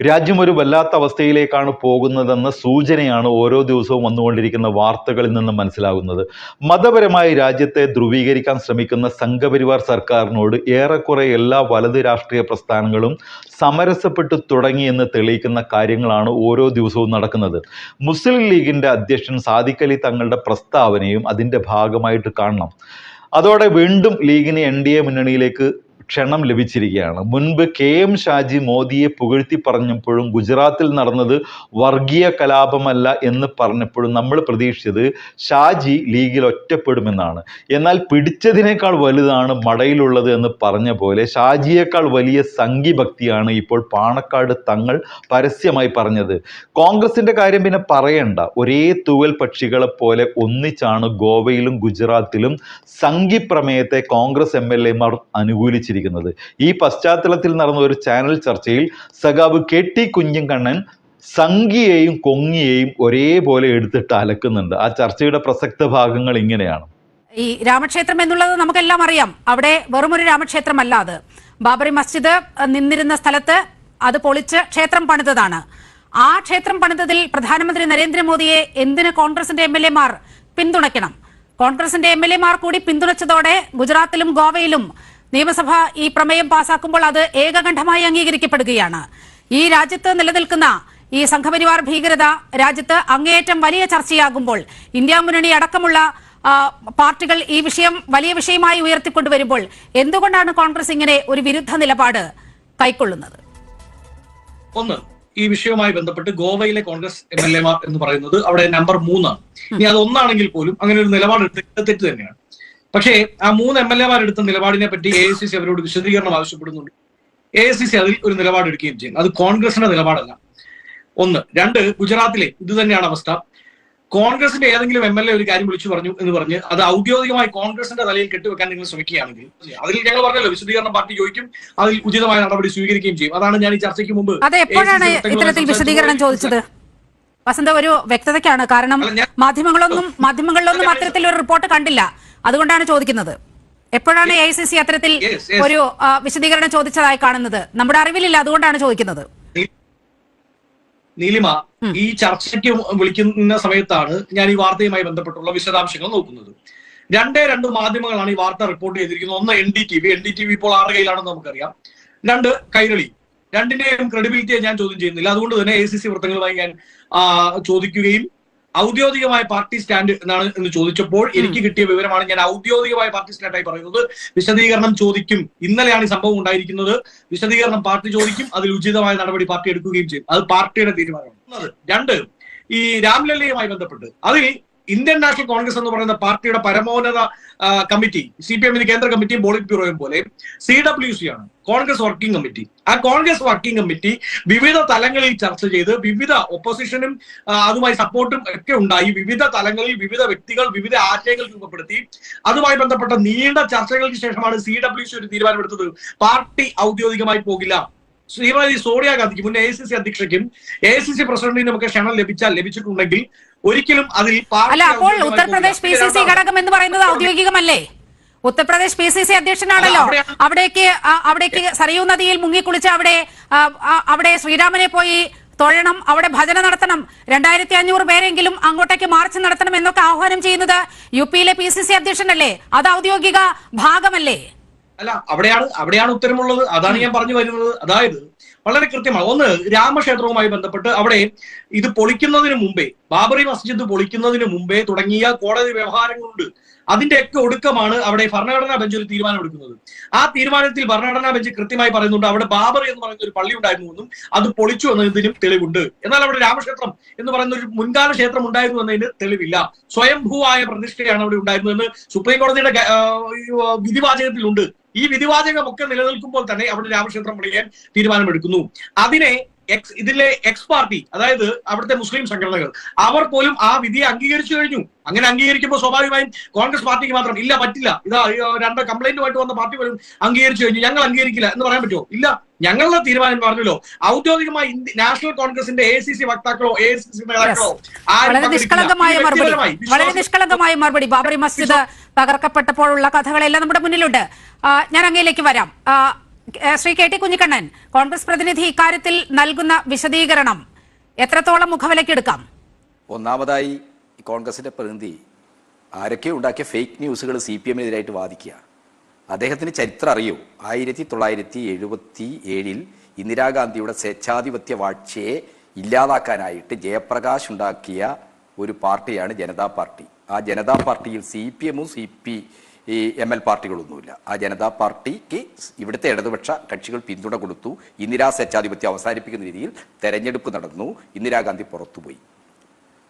രാജ്യം ഒരു വല്ലാത്ത അവസ്ഥയിലേക്കാണ് പോകുന്നതെന്ന സൂചനയാണ് ഓരോ ദിവസവും വന്നുകൊണ്ടിരിക്കുന്ന വാർത്തകളിൽ നിന്ന് മനസ്സിലാകുന്നത്. മതപരമായി രാജ്യത്തെ ധ്രുവീകരിക്കാൻ ശ്രമിക്കുന്ന സംഘപരിവാർ സർക്കാരിനോട് ഏറെക്കുറെ എല്ലാ വലത് രാഷ്ട്രീയ പ്രസ്ഥാനങ്ങളും സമരസപ്പെട്ടു തുടങ്ങിയെന്ന് തെളിയിക്കുന്ന കാര്യങ്ങളാണ് ഓരോ ദിവസവും നടക്കുന്നത്. മുസ്ലിം ലീഗിന്റെ അധ്യക്ഷൻ സാദിഖലി തങ്ങളുടെ പ്രസ്താവനയും അതിന്റെ ഭാഗമായിട്ട് കാണണം. അതോടെ വീണ്ടും ലീഗിനെ എൻ ഡി എ മുന്നണിയിലേക്ക് ക്ഷണം ലഭിച്ചിരിക്കുകയാണ്. മുൻപ് കെ എം ഷാജി മോദിയെ പുകഴ്ത്തി പറഞ്ഞപ്പോഴും ഗുജറാത്തിൽ നടന്നത് വർഗീയ കലാപമല്ല എന്ന് പറഞ്ഞപ്പോഴും നമ്മൾ പ്രതീക്ഷിച്ചത് ഷാജി ലീഗിൽ ഒറ്റപ്പെടുമെന്നാണ്. എന്നാൽ പിടിച്ചതിനേക്കാൾ വലുതാണ് മടയിലുള്ളത് എന്ന് പറഞ്ഞ പോലെ ഷാജിയേക്കാൾ വലിയ സംഘിഭക്തിയാണ് ഇപ്പോൾ പാണക്കാട് തങ്ങൾ പരസ്യമായി പറഞ്ഞത്. കോൺഗ്രസിന്റെ കാര്യം പിന്നെ പറയണ്ട. ഒരേ തൂവൽ പക്ഷികളെ പോലെ ഒന്നിച്ചാണ് ഗോവയിലും ഗുജറാത്തിലും സംഘി പ്രമേയത്തെ കോൺഗ്രസ് എം എൽ എമാർ അനുകൂലിച്ചിരിക്കുന്നത്. ഈ പശ്ചാത്തലത്തിൽ നടന്ന ഒരു ചാനൽ ചർച്ചയിൽ സഖാവ് കെ ടി കുഞ്ഞിക്കണ്ണൻ സംഘിയെയും കൊങ്ങിയെയും ഒരേപോലെ എടുത്തിട്ട് അലക്കുന്നുണ്ട്. ആ ചർച്ചയുടെ പ്രസക്ത ഭാഗങ്ങൾ ഇങ്ങനെയാണ്. ഈ രാമക്ഷേത്രം എന്നുള്ളത് നമുക്കെല്ലാം അറിയാം. അവിടെ വെറുമൊരു രാമക്ഷേത്രമല്ല അത്. ബാബറി മസ്ജിദ് നിന്നിരുന്ന സ്ഥലത്ത് അത് പൊളിച്ച് ക്ഷേത്രം പണിതതാണ്. ആ ക്ഷേത്രം പണിതതിൽ പ്രധാനമന്ത്രി നരേന്ദ്രമോദിയെ എന്തിന് കോൺഗ്രസിന്റെ എം എൽ എമാർ പിന്തുണയ്ക്കണം? കോൺഗ്രസിന്റെ എം എൽ എമാർ കൂടി പിന്തുണച്ചതോടെ ഗുജറാത്തിലും ഗോവയിലും നിയമസഭ ഈ പ്രമേയം പാസാക്കുമ്പോൾ അത് ഏകകണ്ഠമായി അംഗീകരിക്കപ്പെടുകയാണ്. ഈ രാജ്യത്ത് നിലനിൽക്കുന്ന ഈ സംഘപരിവാർ ഭീകരത രാജ്യത്ത് അങ്ങേയറ്റം വലിയ ചർച്ചയാകുമ്പോൾ ഇന്ത്യ മുന്നണി അടക്കമുള്ള പാർട്ടികൾ ഈ വിഷയം വലിയ വിഷയമായി ഉയർത്തിക്കൊണ്ടുവരുമ്പോൾ എന്തുകൊണ്ടാണ് കോൺഗ്രസ് ഇങ്ങനെ ഒരു വിരുദ്ധ നിലപാട് കൈക്കൊള്ളുന്നത്? ഒന്ന് ഈ വിഷയവുമായി ബന്ധപ്പെട്ട് ഗോവയിലെ കോൺഗ്രസ് എം എൽ എമാർ എന്ന് പറയുന്നത് അവിടെ നമ്പർ മൂന്നാണ്. ഇനി അത് ഒന്നാണെങ്കിൽ പോലും അങ്ങനെ ഒരു നിലപാട് എടുത്തിട്ട് തന്നെയാണ്. പക്ഷേ ആ മൂന്ന് എം എൽ എമാർ എടുത്ത നിലപാടിനെ പറ്റി എ സി സി അവരോട് വിശദീകരണം ആവശ്യപ്പെടുന്നുണ്ട്. എ സി സി അതിൽ ഒരു നിലപാട് എടുക്കുകയും ചെയ്യും. അത് കോൺഗ്രസിന്റെ നിലപാടല്ല. ഒന്ന്. രണ്ട് ഗുജറാത്തിലെ ഇത് തന്നെയാണ് അവസ്ഥ. കോൺഗ്രസിന്റെ ഏതെങ്കിലും എം എൽ എ ഒരു കാര്യം വിളിച്ചു പറഞ്ഞു എന്ന് പറഞ്ഞ് അത് ഔദ്യോഗികമായി കോൺഗ്രസിന്റെ തലയിൽ കെട്ടിവെക്കാൻ നിങ്ങൾ ശ്രമിക്കുകയാണെങ്കിൽ അതിൽ ഞങ്ങൾ പറഞ്ഞല്ലോ വിശദീകരണം പാർട്ടി ചോദിക്കും അതിൽ ഉചിതമായ നടപടി സ്വീകരിക്കുകയും ചെയ്യും. അതാണ് ഞാൻ ഈ ചർച്ചയ്ക്ക് മുമ്പ് അത് എപ്പോഴാണ് ഇത്തരത്തിൽ വിശദീകരണം ചോദിച്ചത്? വസന്ത ഒരു വ്യക്തതയ്ക്കാണ്. കാരണം മാധ്യമങ്ങളൊന്നും മാധ്യമങ്ങളിലൊന്നും അത്തരത്തിൽ ഒരു റിപ്പോർട്ട് കണ്ടില്ല. അതുകൊണ്ടാണ് ചോദിക്കുന്നത്. എപ്പോഴാണ് എ ഐ സി സി അത്തരത്തിൽ. ഒരു വിശദീകരണം ചോദിച്ചതായി കാണുന്നത്? നമ്മുടെ അറിവിലില്ല അതുകൊണ്ടാണ് ചോദിക്കുന്നത്. നീലിമ ഈ ചർച്ചയ്ക്ക് വിളിക്കുന്ന സമയത്താണ് ഞാൻ ഈ വാർത്തയുമായി ബന്ധപ്പെട്ടുള്ള വിശദാംശങ്ങൾ നോക്കുന്നത്. രണ്ടേ രണ്ട് മാധ്യമങ്ങളാണ് ഈ വാർത്ത റിപ്പോർട്ട് ചെയ്തിരിക്കുന്നത്. ഒന്ന് N D T V N D T V ഇപ്പോൾ ആറ് കയ്യിലാണെന്ന് നമുക്കറിയാം. രണ്ട് കൈരളി. രണ്ടിന്റെയും ക്രെഡിബിലിറ്റിയെ ഞാൻ ചോദ്യം ചെയ്യുന്നില്ല. അതുകൊണ്ട് തന്നെ എ സി സി വൃത്തങ്ങളുമായി ഞാൻ ചോദിക്കുകയും ഔദ്യോഗികമായ പാർട്ടി സ്റ്റാൻഡ് എന്നാണ് എന്ന് ചോദിച്ചപ്പോൾ എനിക്ക് കിട്ടിയ വിവരമാണ് ഞാൻ ഔദ്യോഗികമായ പാർട്ടി സ്റ്റാൻഡായി പറയുന്നത്. വിശദീകരണം ചോദിക്കും. ഇന്നലെയാണ് ഈ സംഭവം ഉണ്ടായിരിക്കുന്നത്. വിശദീകരണം പാർട്ടി ചോദിക്കും അതിൽ ഉചിതമായ നടപടി പാർട്ടി എടുക്കുകയും ചെയ്യും. അത് പാർട്ടിയുടെ തീരുമാനമാണ്. രണ്ട് ഈ രാംലല്ലയുമായി ബന്ധപ്പെട്ട്. അതിൽ ഇന്ത്യൻ നാഷണൽ കോൺഗ്രസ് എന്ന് പറയുന്ന പാർട്ടിയുടെ പരമോന്നത കമ്മിറ്റി സി പി എമ്മിന് കേന്ദ്ര കമ്മിറ്റിയും പോളിറ്റ് ബ്യൂറോയും പോലെ സി ഡബ്ല്യു സി ആണ്. കോൺഗ്രസ് വർക്കിംഗ് കമ്മിറ്റി ആ കോൺഗ്രസ് വർക്കിംഗ് കമ്മിറ്റി വിവിധ തലങ്ങളിൽ ചർച്ച ചെയ്ത് വിവിധ ഒപ്പോസിഷനും അതുമായി സപ്പോർട്ടും ഒക്കെ ഉണ്ടായി. വിവിധ തലങ്ങളിൽ വിവിധ വ്യക്തികൾ വിവിധ ആശയങ്ങൾ രൂപപ്പെടുത്തി. അതുമായി ബന്ധപ്പെട്ട നീണ്ട ചർച്ചകൾക്ക് ശേഷമാണ് സി ഡബ്ല്യു സി ഒരു തീരുമാനമെടുത്തത്. പാർട്ടി ഔദ്യോഗികമായി പോകില്ല. ശ്രീമതി സോണിയ ഗാന്ധിക്ക് മുൻ എ സി സി അധ്യക്ഷയ്ക്കും എ സി സി പ്രസിഡന്റിനും ഒക്കെ ക്ഷണം ലഭിച്ചാൽ ലഭിച്ചിട്ടുണ്ടെങ്കിൽ ഒരിക്കലും അതിൽ അല്ല അപ്പോൾ ഉത്തർപ്രദേശ് പി സി സി ഘടകം എന്ന് പറയുന്നത് ഔദ്യോഗികമല്ലേ? ഉത്തർപ്രദേശ് പി സി സി അധ്യക്ഷനാണല്ലോ. അവിടേക്ക് അവിടേക്ക് സരയൂ നദിയിൽ മുങ്ങിക്കുളിച്ച് അവിടെ അവിടെ ശ്രീരാമനെ പോയി തൊഴണം അവിടെ ഭജന നടത്തണം. രണ്ടായിരത്തി അഞ്ഞൂറ് പേരെങ്കിലും അങ്ങോട്ടേക്ക് മാർച്ച് നടത്തണം എന്നൊക്കെ ആഹ്വാനം ചെയ്യുന്നത് യു പിയിലെ പി സി സി അധ്യക്ഷനല്ലേ? അത് ഔദ്യോഗിക ഭാഗമല്ലേ? അല്ല അവിടെയാണ് അവിടെയാണ് ഉത്തരമുള്ളത്. അതാണ് ഞാൻ പറഞ്ഞു വരുന്നത്. അതായത് വളരെ കൃത്യമാണ്. ഒന്ന് രാമക്ഷേത്രവുമായി ബന്ധപ്പെട്ട് അവിടെ ഇത് പൊളിക്കുന്നതിന് മുമ്പേ ബാബറി മസ്ജിദ് പൊളിക്കുന്നതിന് മുമ്പേ തുടങ്ങിയ കോടതി വ്യവഹാരങ്ങളുണ്ട്. അതിന്റെയൊക്കെ ഒടുക്കമാണ് അവിടെ ഭരണഘടനാ ബെഞ്ച് ഒരു തീരുമാനം എടുക്കുന്നത്. ആ തീരുമാനത്തിൽ ഭരണഘടനാ ബെഞ്ച് കൃത്യമായി പറയുന്നുണ്ട് അവിടെ ബാബറി എന്ന് പറയുന്ന ഒരു പള്ളി ഉണ്ടായിരുന്നു എന്നും അത് പൊളിച്ചു എന്നതിനും തെളിവുണ്ട്. എന്നാൽ അവിടെ രാമക്ഷേത്രം എന്ന് പറയുന്ന ഒരു മുൻകാല ക്ഷേത്രം ഉണ്ടായിരുന്നു എന്നതിന് തെളിവില്ല. സ്വയംഭൂവായ പ്രതിഷ്ഠയാണ് അവിടെ ഉണ്ടായിരുന്നതെന്ന് സുപ്രീം കോടതിയുടെ വിധിവാചകത്തിലുണ്ട്. ഈ വിധിവാചകമൊക്കെ നിലനിൽക്കുമ്പോൾ തന്നെ അവിടെ രാമക്ഷേത്രം പണിയാൻ തീരുമാനമെടുക്കുന്നു. അതിനെ എക്സ് ഇതിലെ എക്സ് പാർട്ടി അതായത് അവിടുത്തെ മുസ്ലിം സംഘടനകൾ അവർ പോലും ആ വിധിയെ അംഗീകരിച്ചു കഴിഞ്ഞു. അങ്ങനെ അംഗീകരിക്കുമ്പോൾ സ്വാഭാവികമായും കോൺഗ്രസ് പാർട്ടിക്ക് മാത്രം ഇല്ല പറ്റില്ല. ഇതാ രണ്ട് കംപ്ലൈന്റുമായിട്ട് വന്ന പാർട്ടി പോലും അംഗീകരിച്ചു കഴിഞ്ഞു. ഞങ്ങൾ അംഗീകരിക്കില്ല എന്ന് പറയാൻ പറ്റുമോ? ഇല്ല. ഞങ്ങളുടെ തീരുമാനം പറഞ്ഞല്ലോ. ഔദ്യോഗികമായി നാഷണൽ കോൺഗ്രസിന്റെ എ സി സി വക്താക്കളോ എ സി സി നേതാക്കളോ വളരെ നിഷ്കളങ്കമായ മറുപടി. വളരെ നിഷ്കളങ്കമായ മറുപടി. ബാബറി മസ്ജിദ് തകർക്കപ്പെട്ടപ്പോഴുള്ള കഥകളെല്ലാം നമ്മുടെ മുന്നിലുണ്ട്. ഞാൻ അങ്ങയിലേക്ക് വരാം. ശ്രീ കെ ടി കുഞ്ഞിക്കണ്ണൻ കോൺഗ്രസ് പ്രതിനിധി ഇക്കാര്യത്തിൽ നൽകുന്ന വിശദീകരണം. എത്രത്തോളം മുഖവിലക്കെടുക്കാം ഒന്നാമതായി കോൺഗ്രസിന്റെ പ്രതിനിധി ആരൊക്കെ ഉണ്ടാക്കിയ ഫേക്ക് ന്യൂസുകൾ സി പി എമ്മിനെതിരായിട്ട് വാദിക്കുക അദ്ദേഹത്തിന് ചരിത്രം അറിയൂ. ആയിരത്തി തൊള്ളായിരത്തി എഴുപത്തി ഏഴിൽ ഇന്ദിരാഗാന്ധിയുടെ സ്വേച്ഛാധിപത്യ വാഴ്ചയെ ഇല്ലാതാക്കാനായിട്ട് ജയപ്രകാശ് ഉണ്ടാക്കിയ ഒരു പാർട്ടിയാണ് ജനതാ പാർട്ടി. ആ ജനതാ പാർട്ടിയിൽ സി പി എമ്മും സി പി ഈ എം എൽ പാർട്ടികളൊന്നുമില്ല. ആ ജനതാ പാർട്ടിക്ക് ഇവിടുത്തെ ഇടതുപക്ഷ കക്ഷികൾ പിന്തുണ കൊടുത്തു. ഇന്ദിരാ സ്വേച്ഛാധിപത്യം അവസാനിപ്പിക്കുന്ന രീതിയിൽ തെരഞ്ഞെടുപ്പ് നടന്നു. ഇന്ദിരാഗാന്ധി പുറത്തുപോയി.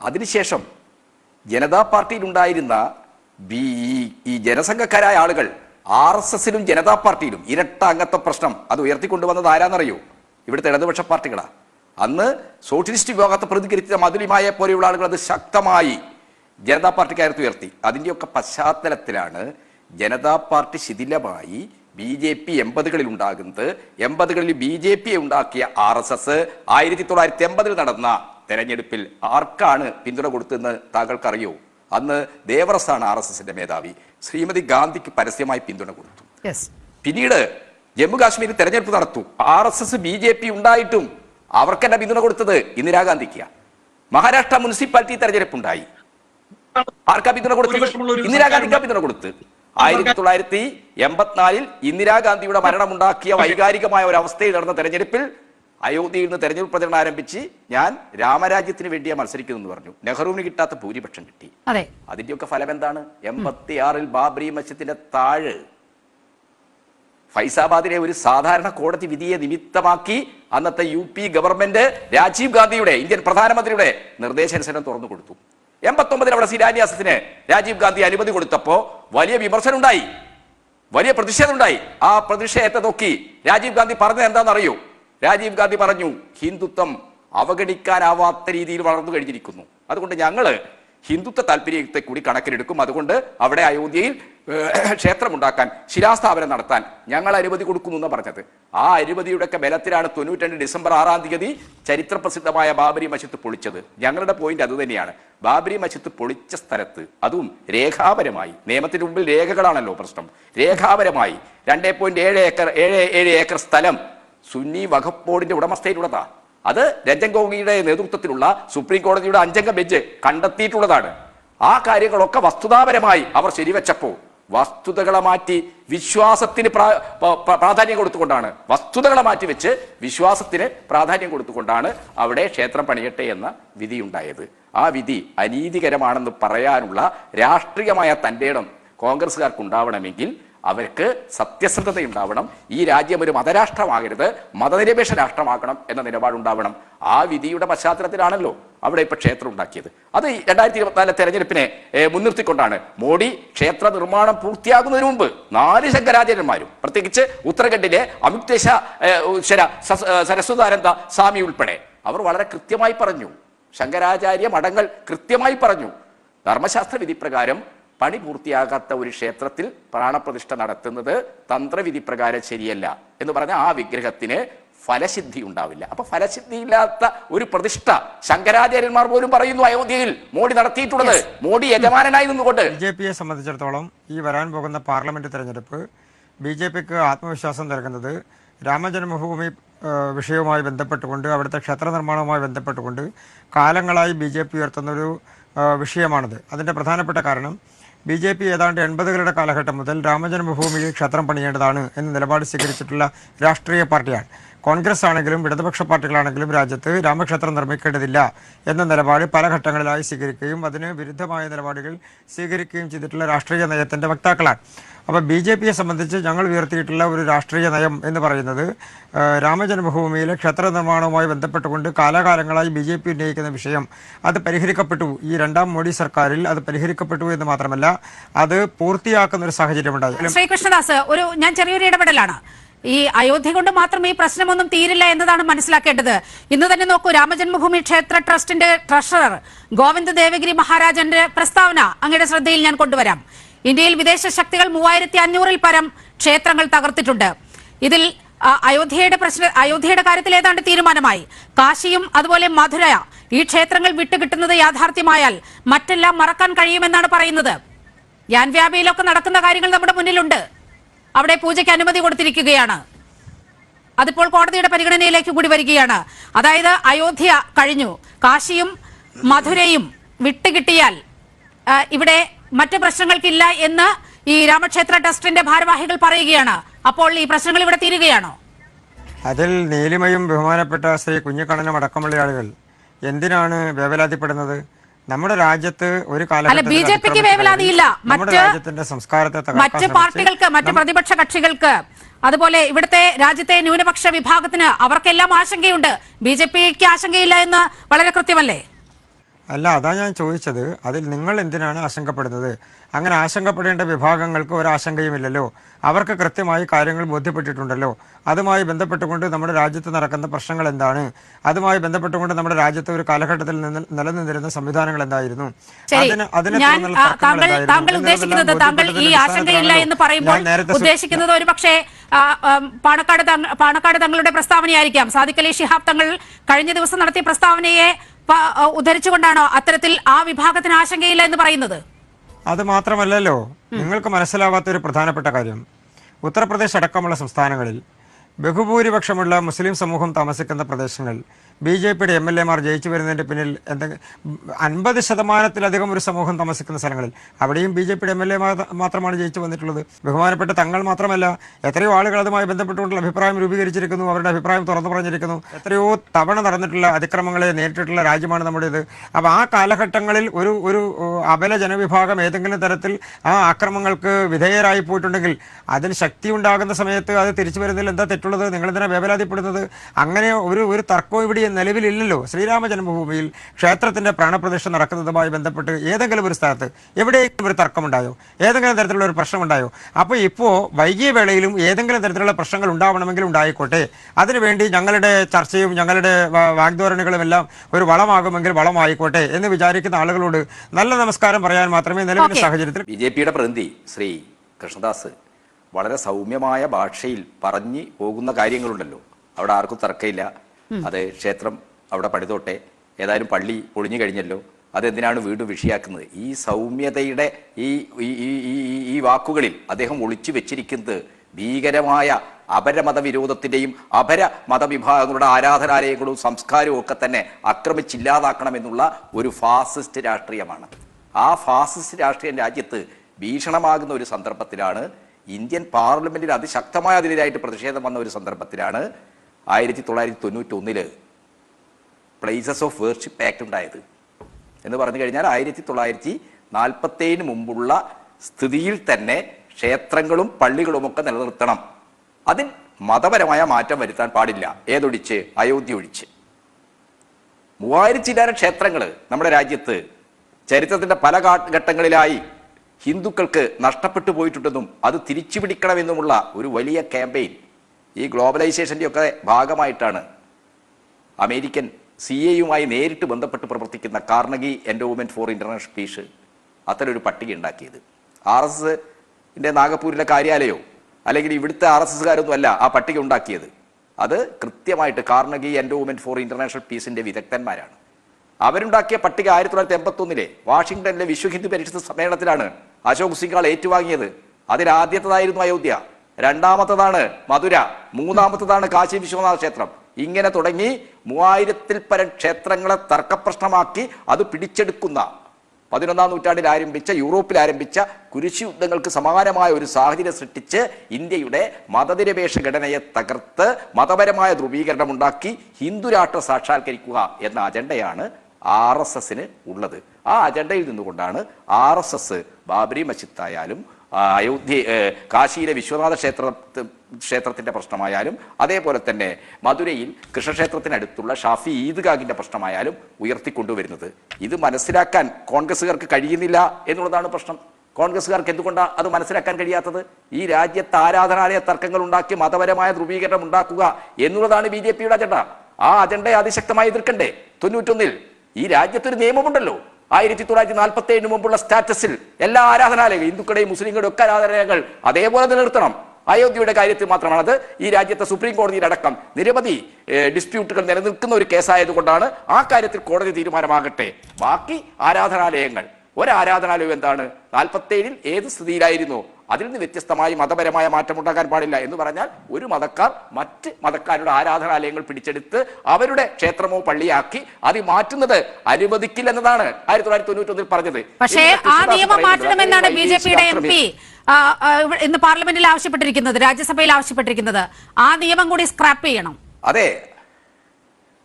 അതിനുശേഷം ജനതാ പാർട്ടിയിലുണ്ടായിരുന്ന ബി ഈ- ജനസംഘക്കാരായ ആളുകൾ ആർ എസ് എസിലും ജനതാ പാർട്ടിയിലും ഇരട്ട അംഗത്വ പ്രശ്നം അത് ഉയർത്തിക്കൊണ്ടുവന്നത് ആരാന്നറിയോ? ഇവിടുത്തെ ഇടതുപക്ഷ പാർട്ടികളാ. അന്ന് സോഷ്യലിസ്റ്റ് വിഭാഗത്തെ പ്രതികരിച്ച മധുരിമായ പോലെയുള്ള ആളുകൾ അത് ശക്തമായി ജനതാ പാർട്ടിക്കാരത്ത് ഉയർത്തി. അതിന്റെയൊക്കെ പശ്ചാത്തലത്തിലാണ് ജനതാ പാർട്ടി ശിഥിലമായി ബി ജെ പി എൺപതുകളിൽ ഉണ്ടാകുന്നത്. എൺപതുകളിൽ ബി ജെ പി ഉണ്ടാക്കിയ ആർ എസ് എസ് ആയിരത്തി തൊള്ളായിരത്തി എൺപതിൽ നടന്ന തെരഞ്ഞെടുപ്പിൽ ആർക്കാണ് പിന്തുണ കൊടുത്തതെന്ന് താങ്കൾക്കറിയോ? അന്ന് ദേവറസാണ് ആർ എസ് എസിന്റെ മേധാവി. ശ്രീമതി ഗാന്ധിക്ക് പരസ്യമായി പിന്തുണ കൊടുത്തു. യെസ് പിന്നീട് ജമ്മു കാശ്മീരിൽ തെരഞ്ഞെടുപ്പ് നടത്തു. R S S B J P ഉണ്ടായിട്ടും അവർക്കെന്നെ പിന്തുണ കൊടുത്തത്? ഇന്ദിരാഗാന്ധിക്കാണ് മഹാരാഷ്ട്ര മുനിസിപ്പാലിറ്റി തെരഞ്ഞെടുപ്പ് ഉണ്ടായി ആർക്കാ പിന്തുണ കൊടുത്തത്? ഇന്ദിരാഗാന്ധിക്കാ പിന്തുണ കൊടുത്തു. ആയിരത്തി തൊള്ളായിരത്തി എൺപത്തിനാലിൽ ഇന്ദിരാഗാന്ധിയുടെ മരണമുണ്ടാക്കിയ വൈകാരികമായ ഒരു അവസ്ഥയിൽ നടന്ന തെരഞ്ഞെടുപ്പിൽ അയോധ്യയിൽ നിന്ന് തെരഞ്ഞെടുപ്പ് പ്രചരണം ആരംഭിച്ച് ഞാൻ രാമരാജ്യത്തിന് വേണ്ടിയാ മത്സരിക്കുന്നു പറഞ്ഞു. നെഹ്റുവിന് കിട്ടാത്ത ഭൂരിപക്ഷം കിട്ടി. അതെ. അതിന്റെയൊക്കെ ഫലം എന്താണ്? എൺപത്തി ആറിൽ ബാബറി മസ്ജിദിന്റെ താഴ് ഫൈസാബാദിലെ ഒരു സാധാരണ കോടതി വിധിയെ നിമിത്തമാക്കി അന്നത്തെ യു പി ഗവൺമെന്റ് രാജീവ് ഗാന്ധിയുടെ ഇന്ത്യൻ പ്രധാനമന്ത്രിയുടെ നിർദ്ദേശാനുസരണം തുറന്നു കൊടുത്തു. എൺപത്തൊമ്പതിൽ അവിടെ ശിലാന്യാസത്തിന് രാജീവ് ഗാന്ധി അനുമതി കൊടുത്തപ്പോ വലിയ വിമർശനം ഉണ്ടായി വലിയ പ്രതിഷേധം ഉണ്ടായി ആ പ്രതിഷേധത്തെ നോക്കി രാജീവ് ഗാന്ധി പറഞ്ഞത് എന്താണെന്നറിയോ? രാജീവ് ഗാന്ധി പറഞ്ഞു ഹിന്ദുത്വം അവഗണിക്കാനാവാത്ത രീതിയിൽ വളർന്നു കഴിഞ്ഞിരിക്കുന്നു. അതുകൊണ്ട് ഞങ്ങൾ ഹിന്ദുത്വ താല്പര്യത്തെ കൂടി കണക്കിലെടുക്കും. അതുകൊണ്ട് അവിടെ അയോധ്യയിൽ ക്ഷേത്രമുണ്ടാക്കാൻ ശിലാസ്ഥാപനം നടത്താൻ ഞങ്ങൾ അനുമതി കൊടുക്കുന്നു എന്ന് പറഞ്ഞത്. ആ അനുമതിയുടെ ഒക്കെ ബലത്തിലാണ് തൊണ്ണൂറ്റി ഡിസംബർ ആറാം തീയതി ചരിത്ര പ്രസിദ്ധമായ ബാബരി മസ്ജിദ് പൊളിച്ചത്. ഞങ്ങളുടെ പോയിന്റ് അതുതന്നെയാണ് ബാബരി മസ്ജിദ് പൊളിച്ച സ്ഥലത്ത് അതും രേഖാപരമായി. നിയമത്തിന് മുമ്പിൽ രേഖകളാണല്ലോ പ്രശ്നം. രേഖാപരമായി. രണ്ടേ പോയിന്റ് ഏഴ് ഏക്കർ ഏഴ് ഏഴ് ഏക്കർ സ്ഥലം സുന്നി വഖഫ് ബോർഡിന്റെ ഉടമസ്ഥയിലുള്ളതാ അത് രഞ്ജൻ ഗോഗിയുടെ നേതൃത്വത്തിലുള്ള സുപ്രീം കോടതിയുടെ അഞ്ചംഗ ബെഞ്ച് കണ്ടെത്തിയിട്ടുള്ളതാണ്. ആ കാര്യങ്ങളൊക്കെ വസ്തുതാപരമായി അവർ ശരിവെച്ചപ്പോൾ വസ്തുതകളെ മാറ്റി വിശ്വാസത്തിന് പ്രാധാന്യം കൊടുത്തുകൊണ്ടാണ്. വസ്തുതകളെ മാറ്റി വെച്ച് വിശ്വാസത്തിന് പ്രാധാന്യം കൊടുത്തുകൊണ്ടാണ് അവിടെ ക്ഷേത്രം പണിയട്ടെ എന്ന വിധിയുണ്ടായത്. ആ വിധി അനീതികരമാണെന്ന് പറയാനുള്ള രാഷ്ട്രീയമായ തന്റെ ഇടം കോൺഗ്രസ്സുകാർക്ക് ഉണ്ടാവണമെങ്കിൽ അവർക്ക് സത്യസന്ധത ഉണ്ടാവണം ഈ രാജ്യം ഒരു മതരാഷ്ട്രമാകരുത്. മതനിരപേക്ഷ രാഷ്ട്രമാക്കണം എന്ന നിലപാടുണ്ടാവണം. ആ വിധിയുടെ പശ്ചാത്തലത്തിലാണല്ലോ അവിടെ ഇപ്പൊ ക്ഷേത്രം ഉണ്ടാക്കിയത്. അത് രണ്ടായിരത്തി ഇരുപത്തിനാലിലെ തെരഞ്ഞെടുപ്പിനെ മുൻനിർത്തിക്കൊണ്ടാണ്. മോഡി ക്ഷേത്ര നിർമ്മാണം പൂർത്തിയാകുന്നതിന് മുമ്പ് നാല് ശങ്കരാചാര്യന്മാരും പ്രത്യേകിച്ച് ഉത്തരാഖണ്ഡിലെ അമിത്ദേശ സരസ്വതാനന്ദ സ്വാമി ഉൾപ്പെടെ. അവർ വളരെ കൃത്യമായി പറഞ്ഞു. ശങ്കരാചാര്യ മഠങ്ങൾ കൃത്യമായി പറഞ്ഞു. ധർമ്മശാസ്ത്ര വിധി പ്രകാരം പണി പൂർത്തിയാകാത്ത ഒരു ക്ഷേത്രത്തിൽ പ്രാണപ്രതിഷ്ഠ നടത്തുന്നത് തന്ത്രവിധി പ്രകാരം ശരിയല്ല എന്ന് പറഞ്ഞ ആ വിഗ്രഹത്തിന് ഫലസിദ്ധി ഉണ്ടാവില്ല. അപ്പൊ ഫലസിദ്ധി ഇല്ലാത്ത ഒരു പ്രതിഷ്ഠ ശങ്കരാചാര്യന്മാർ പോലും പറയുന്നു അയോധ്യയിൽ മോഡി നടത്തിയിട്ടുള്ളത്. മോഡി യജമാനായി നിന്നുകൊണ്ട്. ബി ജെ പിയെ സംബന്ധിച്ചിടത്തോളം ഈ വരാൻ പോകുന്ന പാർലമെന്റ് തെരഞ്ഞെടുപ്പ് ബി ജെ പിക്ക് ആത്മവിശ്വാസം നൽകുന്നത് രാമജന്മഭൂമി വിഷയവുമായി ബന്ധപ്പെട്ടുകൊണ്ട് അവിടുത്തെ ക്ഷേത്ര നിർമ്മാണവുമായി ബന്ധപ്പെട്ടുകൊണ്ട് കാലങ്ങളായി ബി ജെ പി ഉയർത്തുന്നൊരു വിഷയമാണിത്. അതിന്റെ പ്രധാനപ്പെട്ട കാരണം ബി ജെ പി ഏതാണ്ട് എൺപതുകളുടെ കാലഘട്ടം മുതൽ രാമജന്മഭൂമിയിൽ ക്ഷേത്രം പണിയേണ്ടതാണ് എന്ന നിലപാട് സ്വീകരിച്ചിട്ടുള്ള രാഷ്ട്രീയ പാർട്ടിയാണ്. കോൺഗ്രസ് ആണെങ്കിലും ഇടതുപക്ഷ പാർട്ടികളാണെങ്കിലും രാജ്യത്ത് രാമക്ഷേത്രം നിർമ്മിക്കേണ്ടതില്ല എന്ന നിലപാട് പല ഘട്ടങ്ങളിലായി സ്വീകരിക്കുകയും അതിന് വിരുദ്ധമായ നിലപാടുകൾ സ്വീകരിക്കുകയും ചെയ്തിട്ടുള്ള രാഷ്ട്രീയ നയത്തിന്റെ വക്താക്കളാണ്. അപ്പോൾ ബി ജെ പിയെ സംബന്ധിച്ച് ഞങ്ങൾ ഉയർത്തിയിട്ടുള്ള ഒരു രാഷ്ട്രീയ നയം എന്ന് പറയുന്നത് രാമജന്മഭൂമിയിലെ ക്ഷേത്ര നിർമ്മാണവുമായി ബന്ധപ്പെട്ടുകൊണ്ട് കാലാകാലങ്ങളായി ബി ജെ പി ഉന്നയിക്കുന്ന വിഷയം. അത് പരിഹരിക്കപ്പെട്ടു. ഈ രണ്ടാം മോഡി സർക്കാരിൽ അത് പരിഹരിക്കപ്പെട്ടു എന്ന് മാത്രമല്ല അത് പൂർത്തിയാക്കുന്ന ഒരു സാഹചര്യമുണ്ടായി. ശ്രീകൃഷ്ണദാസ് ഒരു ഞാൻ ചെറിയൊരു ഇടപെടലാണ്. ഈ അയോധ്യ കൊണ്ട് മാത്രം ഈ പ്രശ്നമൊന്നും തീരില്ല എന്നതാണ് മനസ്സിലാക്കേണ്ടത്. ഇന്ന് തന്നെ നോക്കൂ രാമജന്മഭൂമി ക്ഷേത്ര ട്രസ്റ്റിന്റെ ട്രഷറർ ഗോവിന്ദ ദേവഗിരി മഹാരാജന്റെ പ്രസ്താവന അങ്ങയുടെ ശ്രദ്ധയിൽ ഞാൻ കൊണ്ടുവരാം. ഇന്ത്യയിൽ വിദേശ ശക്തികൾ മൂവായിരത്തി അഞ്ഞൂറിൽ പരം ക്ഷേത്രങ്ങൾ തകർത്തിട്ടുണ്ട്. ഇതിൽ അയോധ്യയുടെ പ്രശ്ന അയോധ്യയുടെ കാര്യത്തിൽ ഏതാണ്ട് തീരുമാനമായി. കാശിയും അതുപോലെ മധുര ഈ ക്ഷേത്രങ്ങൾ വിട്ടുകിട്ടുന്നത് യാഥാർത്ഥ്യമായാൽ മറ്റെല്ലാം മറക്കാൻ കഴിയുമെന്നാണ് പറയുന്നത്. യാൻ വ്യാപിയിലൊക്കെ നടക്കുന്ന കാര്യങ്ങൾ നമ്മുടെ മുന്നിലുണ്ട്. അവിടെ പൂജയ്ക്ക് അനുമതി കൊടുത്തിരിക്കുകയാണ്. അതിപ്പോൾ കോടതിയുടെ പരിഗണനയിലേക്ക് കൂടി വരികയാണ്. അതായത് അയോധ്യ കഴിഞ്ഞു. കാശിയും മധുരയും വിട്ടുകിട്ടിയാൽ ഇവിടെ മറ്റു പ്രശ്നങ്ങൾക്കില്ല എന്ന് ഈ രാമക്ഷേത്ര ട്രസ്റ്റിന്റെ ഭാരവാഹികൾ പറയുകയാണ്. അപ്പോൾ ഈ പ്രശ്നങ്ങൾ ഇവിടെ തീരുകയാണോ? അതിൽ നീലിമയും ബഹുമാനപ്പെട്ട ശ്രീ കുഞ്ഞിക്കണ്ണനും അടക്കമുള്ള ആളുകൾ എന്തിനാണ് വേവലാതിപ്പെടുന്നത്? നമ്മുടെ രാജ്യത്ത് ഒരു കാലം ബി ജെ പിക്ക് വേവലാതിയില്ല. മറ്റ് രാജ്യത്തിന്റെ സംസ്കാരത്തെ മറ്റ് പാർട്ടികൾക്ക് മറ്റ് പ്രതിപക്ഷ കക്ഷികൾക്ക് അതുപോലെ ഇവിടുത്തെ രാജ്യത്തെ ന്യൂനപക്ഷ വിഭാഗത്തിന് അവർക്കെല്ലാം ആശങ്കയുണ്ട്. ബി ജെ പിക്ക് ആശങ്കയില്ല എന്ന് വളരെ കൃത്യമല്ലേ? അല്ല അതാ ഞാൻ ചോദിച്ചത്. അതിൽ നിങ്ങൾ എന്തിനാണ് ആശങ്കപ്പെടുന്നത്? അങ്ങനെ ആശങ്കപ്പെടേണ്ട വിഭാഗങ്ങൾക്ക് ഒരു ആശങ്കയുമില്ലല്ലോ. അവർക്ക് കൃത്യമായി കാര്യങ്ങൾ ബോധ്യപ്പെട്ടിട്ടുണ്ടല്ലോ. അതുമായി ബന്ധപ്പെട്ടുകൊണ്ട് നമ്മുടെ രാജ്യത്ത് നടക്കുന്ന പ്രശ്നങ്ങൾ എന്താണ്? അതുമായി ബന്ധപ്പെട്ടുകൊണ്ട് നമ്മുടെ രാജ്യത്തെ ഒരു കാലഘട്ടത്തിൽ നിന്ന് നിലനിന്നിരുന്ന സംവിധാനങ്ങൾ എന്തായിരുന്നു? അതിന് താങ്കൾ ഉദ്ദേശിക്കുന്നത് താങ്കൾ ഈ ആശങ്കയില്ല എന്ന് പറയുമ്പോൾ ഉദ്ദേശിക്കുന്നത് ഒരു പക്ഷേ പാണക്കാട് പാണക്കാട് തങ്ങളുടെ പ്രസ്താവനയായിരിക്കാം. സാദിഖ് അലി ഷിഹാബ് തങ്ങൾ കഴിഞ്ഞ ദിവസം നടത്തിയ പ്രസ്താവനയെ ഉദ്ധരിച്ചുകൊണ്ടാണോ അത്തരത്തിൽ ആ വിഭാഗത്തിന് ആശങ്കയില്ല എന്ന് പറയുന്നത്? അത് മാത്രമല്ലല്ലോ. നിങ്ങൾക്ക് മനസ്സിലാവാത്ത ഒരു പ്രധാനപ്പെട്ട കാര്യം. ഉത്തർപ്രദേശ് അടക്കമുള്ള സംസ്ഥാനങ്ങളിൽ ബഹുഭൂരിപക്ഷമുള്ള മുസ്ലിം സമൂഹം താമസിക്കുന്ന പ്രദേശങ്ങൾ ബി ജെ പിയുടെ എം എൽ എമാർ ജയിച്ചു വരുന്നതിന്റെ പിന്നിൽ എന്തെങ്കിലും അൻപത് ശതമാനത്തിലധികം ഒരു സമൂഹം താമസിക്കുന്ന സ്ഥലങ്ങളിൽ അവിടെയും ബി ജെ പിയുടെ എം എൽ എ മാത്രമാണ് ജയിച്ചു വന്നിട്ടുള്ളത്. ബഹുമാനപ്പെട്ട തങ്ങൾ മാത്രമല്ല എത്രയോ ആളുകൾ അതുമായി ബന്ധപ്പെട്ടുകൊണ്ടുള്ള അഭിപ്രായം രൂപീകരിച്ചിരിക്കുന്നു അവരുടെ അഭിപ്രായം തുറന്നു പറഞ്ഞിരിക്കുന്നു. എത്രയോ തവണ നടന്നിട്ടുള്ള അതിക്രമങ്ങളെ നേരിട്ടിട്ടുള്ള രാജ്യമാണ് നമ്മുടേത്. അപ്പോൾ ആ കാലഘട്ടങ്ങളിൽ ഒരു ഒരു അബല ജനവിഭാഗം ഏതെങ്കിലും തരത്തിൽ ആ ആക്രമങ്ങൾക്ക് വിധേയരായി പോയിട്ടുണ്ടെങ്കിൽ അതിന് ശക്തി ഉണ്ടാകുന്ന സമയത്ത് അത് തിരിച്ചു വരുന്നതിൽ എന്താ തെറ്റുള്ളത്? നിങ്ങൾ എന്തിനാ വേവലാതിപ്പെടുന്നത്? അങ്ങനെ ഒരു ഒരു തർക്കവും ഇവിടെ നിലവിലില്ലല്ലോ. ശ്രീരാമ ജന്മഭൂമിയിൽ ക്ഷേത്രത്തിന്റെ പ്രാണപ്രതിഷ്ഠ നടക്കുന്നതുമായി ബന്ധപ്പെട്ട് ഏതെങ്കിലും ഒരു സ്ഥലത്ത് എവിടെയെങ്കിലും ഒരു തർക്കമുണ്ടായോ? ഏതെങ്കിലും തരത്തിലുള്ള ഒരു പ്രശ്നമുണ്ടായോ? അപ്പോൾ ഇപ്പോൾ വൈകിയ വേളയിലും ഏതെങ്കിലും തരത്തിലുള്ള പ്രശ്നങ്ങൾ ഉണ്ടാവണമെങ്കിൽ ഉണ്ടായിക്കോട്ടെ. അതിനുവേണ്ടി ഞങ്ങളുടെ ചർച്ചയും ഞങ്ങളുടെ വാഗ്ധോരണികളും എല്ലാം ഒരു വളമാകുമെങ്കിൽ വളമായിക്കോട്ടെ എന്ന് വിചാരിക്കുന്ന ആളുകളോട് നല്ല നമസ്കാരം പറയാൻ മാത്രമേ നിലവിലെ. സാഹചര്യത്തിൽ ബി ജെ പിയുടെ പ്രതിനിധി ശ്രീ കൃഷ്ണദാസ് വളരെ സൗമ്യമായ ഭാഷയിൽ പറഞ്ഞു പോകുന്ന കാര്യങ്ങളുണ്ടല്ലോ. അവിടെ ആർക്കും തർക്കമില്ല. അത് ക്ഷേത്രം അവിടെ പണിതോട്ടെ. ഏതായാലും പള്ളി പൊളിഞ്ഞു കഴിഞ്ഞല്ലോ. അതെന്തിനാണ് വീട് വിഷയാക്കുന്നത്? ഈ സൗമ്യതയുടെ ഈ ഈ- വാക്കുകളിൽ അദ്ദേഹം ഒളിച്ചു വെച്ചിരിക്കുന്നത് ഭീകരമായ അപരമത വിരോധത്തിന്റെയും അപര മതവിഭാഗങ്ങളുടെ ആരാധനാലയങ്ങളും സംസ്കാരവും ഒക്കെ തന്നെ ആക്രമിച്ചില്ലാതാക്കണമെന്നുള്ള ഒരു ഫാസിസ്റ്റ് രാഷ്ട്രീയമാണ്. ആ ഫാസിസ്റ്റ് രാഷ്ട്രീയം രാജ്യത്ത് ഭീഷണമാകുന്ന ഒരു സന്ദർഭത്തിലാണ് ഇന്ത്യൻ പാർലമെന്റിൽ അതിശക്തമായ അതിനെതിരായിട്ട് പ്രതിഷേധം വന്ന ഒരു സന്ദർഭത്തിലാണ് ആയിരത്തി തൊള്ളായിരത്തി തൊണ്ണൂറ്റി ഒന്നിൽ പ്ലേസസ് ഓഫ് വേർഷിപ്പ് ആക്ട് ഉണ്ടായത്. എന്ന് പറഞ്ഞു കഴിഞ്ഞാൽ ആയിരത്തി തൊള്ളായിരത്തി നാൽപ്പത്തേഴിന് മുമ്പുള്ള സ്ഥിതിയിൽ തന്നെ ക്ഷേത്രങ്ങളും പള്ളികളുമൊക്കെ നിലനിർത്തണം. അതിൽ മതപരമായ മാറ്റം വരുത്താൻ പാടില്ല. ഏതൊഴിച്ച് അയോധ്യ ഒഴിച്ച്. മൂവായിരത്തിലേറെ ക്ഷേത്രങ്ങൾ നമ്മുടെ രാജ്യത്ത് ചരിത്രത്തിന്റെ പല ഘട്ടങ്ങളിലായി ഹിന്ദുക്കൾക്ക് നഷ്ടപ്പെട്ടു പോയിട്ടുണ്ടെന്നും അത് തിരിച്ചു പിടിക്കണമെന്നുമുള്ള ഒരു വലിയ ക്യാമ്പയിൻ ഈ ഗ്ലോബലൈസേഷന്റെ ഒക്കെ ഭാഗമായിട്ടാണ് അമേരിക്കൻ സി എയുമായി നേരിട്ട് ബന്ധപ്പെട്ട് പ്രവർത്തിക്കുന്ന Carnegie endowment for international peace അത്തരൊരു പട്ടിക ഉണ്ടാക്കിയത്. ആർ എസ് എസിന്റെ നാഗപ്പൂരിലെ കാര്യാലയോ അല്ലെങ്കിൽ ഇവിടുത്തെ ആർ എസ് എസ്കാരൊന്നും അല്ല ആ പട്ടിക ഉണ്ടാക്കിയത്. അത് കൃത്യമായിട്ട് കാർണഗി എൻഡോവ്മെന്റ് ഫോർ ഇന്റർനാഷണൽ പീസിന്റെ വിദഗ്ധന്മാരാണ്. അവരുണ്ടാക്കിയ പട്ടിക ആയിരത്തി തൊള്ളായിരത്തി എൺപത്തി ഒന്നിലെ വാഷിംഗ്ടണിലെ വിശ്വ ഹിന്ദു പരിഷത്ത് സമ്മേളനത്തിലാണ് അശോക് സിംഗാൾ ഏറ്റുവാങ്ങിയത്. അതിലാദ്യത്തതായിരുന്നു അയോധ്യ. രണ്ടാമത്തതാണ് മധുര. മൂന്നാമത്തതാണ് കാശി വിശ്വനാഥ ക്ഷേത്രം. ഇങ്ങനെ തുടങ്ങി മൂവായിരത്തിൽ പരം ക്ഷേത്രങ്ങളെ തർക്കപ്രശ്നമാക്കി അത് പിടിച്ചെടുക്കുന്ന പതിനൊന്നാം നൂറ്റാണ്ടിൽ ആരംഭിച്ച യൂറോപ്പിൽ ആരംഭിച്ച കുരിശു യുദ്ധങ്ങൾക്ക് സമാനമായ ഒരു സാഹചര്യം സൃഷ്ടിച്ച് ഇന്ത്യയുടെ മതനിരപേക്ഷ ഘടനയെ തകർത്ത് മതപരമായ ധ്രുവീകരണം ഉണ്ടാക്കി ഹിന്ദു രാഷ്ട്രം സാക്ഷാത്കരിക്കുക എന്ന അജണ്ടയാണ് ആർ എസ് എസിന് ഉള്ളത്. ആ അജണ്ടയിൽ നിന്നുകൊണ്ടാണ് ആർ എസ് എസ് ബാബരി മസ്ജിദായാലും ആ, അയോധ്യ കാശിയിലെ വിശ്വനാഥ ക്ഷേത്ര ക്ഷേത്രത്തിന്റെ പ്രശ്നമായാലും അതേപോലെ തന്നെ മധുരയിൽ കൃഷ്ണക്ഷേത്രത്തിനടുത്തുള്ള ഷാഫി ഈദ്ഗാഹിന്റെ പ്രശ്നമായാലും ഉയർത്തിക്കൊണ്ടുവരുന്നത്. ഇത് മനസ്സിലാക്കാൻ കോൺഗ്രസ്സുകാർക്ക് കഴിയുന്നില്ല എന്നുള്ളതാണ് പ്രശ്നം. കോൺഗ്രസ്സുകാർക്ക് എന്തുകൊണ്ടാണ് അത് മനസ്സിലാക്കാൻ കഴിയാത്തത്? ഈ രാജ്യത്ത് ആരാധനാലയ തർക്കങ്ങൾ ഉണ്ടാക്കി മതപരമായ ധ്രുവീകരണം ഉണ്ടാക്കുക എന്നുള്ളതാണ് ബി ജെ പിയുടെ അജണ്ട. ആ അജണ്ടയെ അതിശക്തമായി എതിർക്കണ്ടേ? തൊണ്ണൂറ്റൊന്നിൽ ഈ രാജ്യത്തൊരു നിയമമുണ്ടല്ലോ. ആയിരത്തി തൊള്ളായിരത്തി നാൽപ്പത്തി ഏഴിന് മുമ്പുള്ള സ്റ്റാറ്റസിൽ എല്ലാ ആരാധനാലയങ്ങളും ഹിന്ദുക്കളുടെയും മുസ്ലിങ്ങളുടെയും ഒക്കെ ആരാധനാലയങ്ങൾ അതേപോലെ നിലനിർത്തണം. അയോധ്യയുടെ കാര്യത്തിൽ മാത്രമാണ് അത് ഈ രാജ്യത്തെ സുപ്രീം കോടതിയിലടക്കം നിരവധി ഡിസ്പ്യൂട്ടുകൾ നിലനിൽക്കുന്ന ഒരു കേസായതുകൊണ്ടാണ് ആ കാര്യത്തിൽ കോടതി തീരുമാനമാകട്ടെ. ബാക്കി ആരാധനാലയങ്ങൾ. ഒരു ആരാധനാലയം എന്താണ്? നാൽപ്പത്തേഴിൽ ഏത് സ്ഥിതിയിലായിരുന്നു? അതിൽ നിന്ന് വ്യത്യസ്തമായി മതപരമായ മാറ്റം ഉണ്ടാകാൻ പാടില്ല എന്ന് പറഞ്ഞാൽ ഒരു മതക്കാർ മറ്റ് മതക്കാരുടെ ആരാധനാലയങ്ങൾ പിടിച്ചെടുത്ത് അവരുടെ ക്ഷേത്രമോ പള്ളിയാക്കി അത് മാറ്റുന്നത് അനുവദിക്കില്ല എന്നതാണ് ആയിരത്തി തൊള്ളായിരത്തി തൊണ്ണൂറ്റൊന്നിൽ പറഞ്ഞത്. പക്ഷേ ആ കൃഷ്ണദാസ് നിയമം പറയുന്നത് മാറ്റണമെന്നാണ് അതൊരു ബി ജെ പിയുടെ എം പി ഇന്ന് പാർലമെന്റിൽ ആവശ്യപ്പെട്ടിരിക്കുന്നത് രാജ്യസഭയിൽ ആവശ്യപ്പെട്ടിരിക്കുന്നത്. ആ നിയമം കൂടി സ്ക്രാപ്പ് ചെയ്യണം. അതെ.